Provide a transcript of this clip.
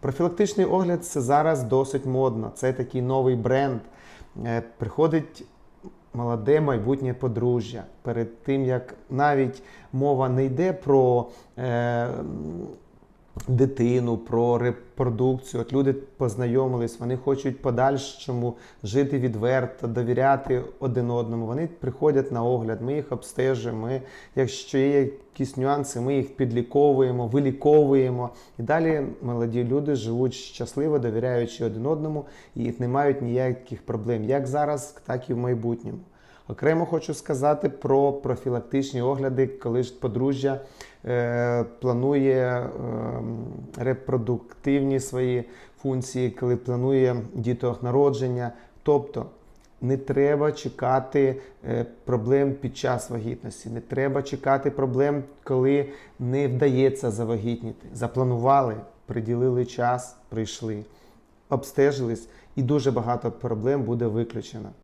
Профілактичний огляд це зараз досить модно. Це такий новий бренд. Е, Приходить молоде майбутнє подружжя. Перед тим як навіть мова не йде про е, дитину, про репродукцію. От люди познайомились, вони хочуть подальшому жити відверто, довіряти один одному. Вони приходять на огляд, ми їх обстежуємо. Ми, якщо є якісь нюанси, ми їх підліковуємо, виліковуємо. І далі молоді люди живуть щасливо, довіряючи один одному і не мають ніяких проблем, як зараз, так і в майбутньому. Окремо хочу сказати про профілактичні огляди, коли ж подружжя планує е, репродуктивні свої функції, коли планує дітонародження. Тобто не треба чекати е, проблем під час вагітності, не треба чекати проблем, коли не вдається завагітніти. Запланували, приділили час, прийшли, обстежились, і дуже багато проблем буде виключено.